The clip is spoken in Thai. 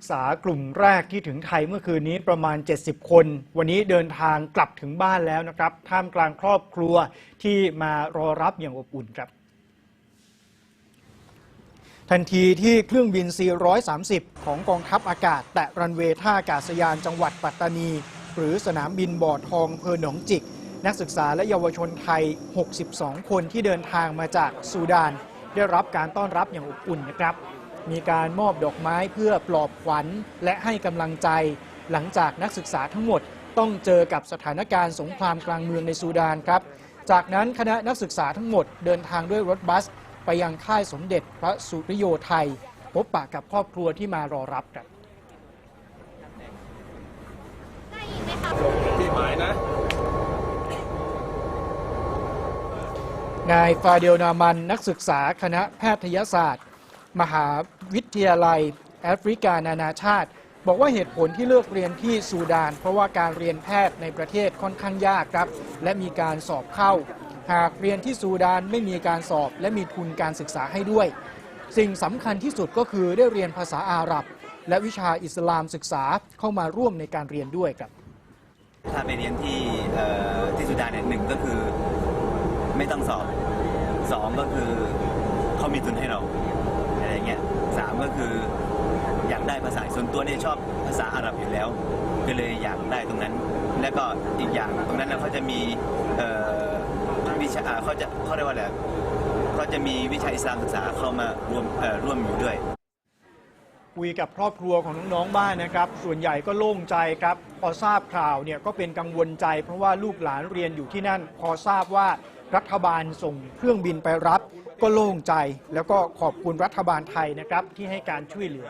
ศึกษากลุ่มแรกที่ถึงไทยเมื่อคืนนี้ประมาณ 70 คน วันนี้เดินทางกลับถึงบ้านแล้วนะครับ ท่ามกลางครอบครัวที่มารอรับอย่างอบอุ่นครับ ทันทีที่เครื่องบิน430 ของกองทัพอากาศ แตะรันเวย์ท่าอากาศยานจังหวัดปัตตานี หรือสนามบินบ่อทองเพอหนองจิก นักศึกษาและเยาวชนไทย 62 คนที่เดินทางมาจากซูดาน ได้รับการต้อนรับอย่างอบอุ่นนะครับ มีการมอบดอกไม้เพื่อปลอบขวัญและให้กำลังใจ หลังจากนักศึกษาทั้งหมดต้องเจอกับสถานการณ์สงครามกลางเมืองในซูดานครับ จากนั้นคณะนักศึกษาทั้งหมดเดินทางด้วยรถบัส ไปยังค่ายสมเด็จพระสุริโยไทย พบปะกับครอบครัวที่มารอรับครับที่หมายนะนายฟาเดลนามันนักศึกษาคณะแพทยศาสตร์ มหาวิทยาลัยแอฟริกานานาชาติ บอกว่าเหตุผลที่เลือกเรียนที่ซูดาน เพราะว่าการเรียนแพทย์ในประเทศค่อนข้างยากครับ และมีการสอบเข้า หากเรียนที่ซูดานไม่มีการสอบและมีทุนการศึกษาให้ด้วย สิ่งสำคัญที่สุดก็คือได้เรียนภาษาอาหรับ และวิชาอิสลามศึกษาเข้ามาร่วมในการเรียนด้วยครับถ้าไปเรียนที่ที่สุดานเนี่ยหนึ่งก็คือไม่ต้องสอบสองก็คือเขามีทุนให้เรา อะไรเงี้ยสามก็คืออยากได้ภาษาส่วนตัวเนี่ยชอบภาษาอาหรับอยู่แล้ว ก็เลยอยากได้ตรงนั้น แล้วก็อีกอย่างตรงนั้นนะเขาจะมีวิชาเขาจะเขาเรียกว่าอะไรเขาจะมีวิชาอิสลามศึกษาเข้ามารวมร่วมอยู่ด้วยคุยกับครอบครัวของน้องๆบ้านนะครับ ส่วนใหญ่ก็โล่งใจครับ พอทราบข่าวเนี่ยก็เป็นกังวลใจ เพราะว่าลูกหลานเรียนอยู่ที่นั่น พอทราบว่ารัฐบาลส่งเครื่องบินไปรับ ก็โล่งใจแล้วก็ขอบคุณรัฐบาลไทยนะครับที่ให้การช่วยเหลือ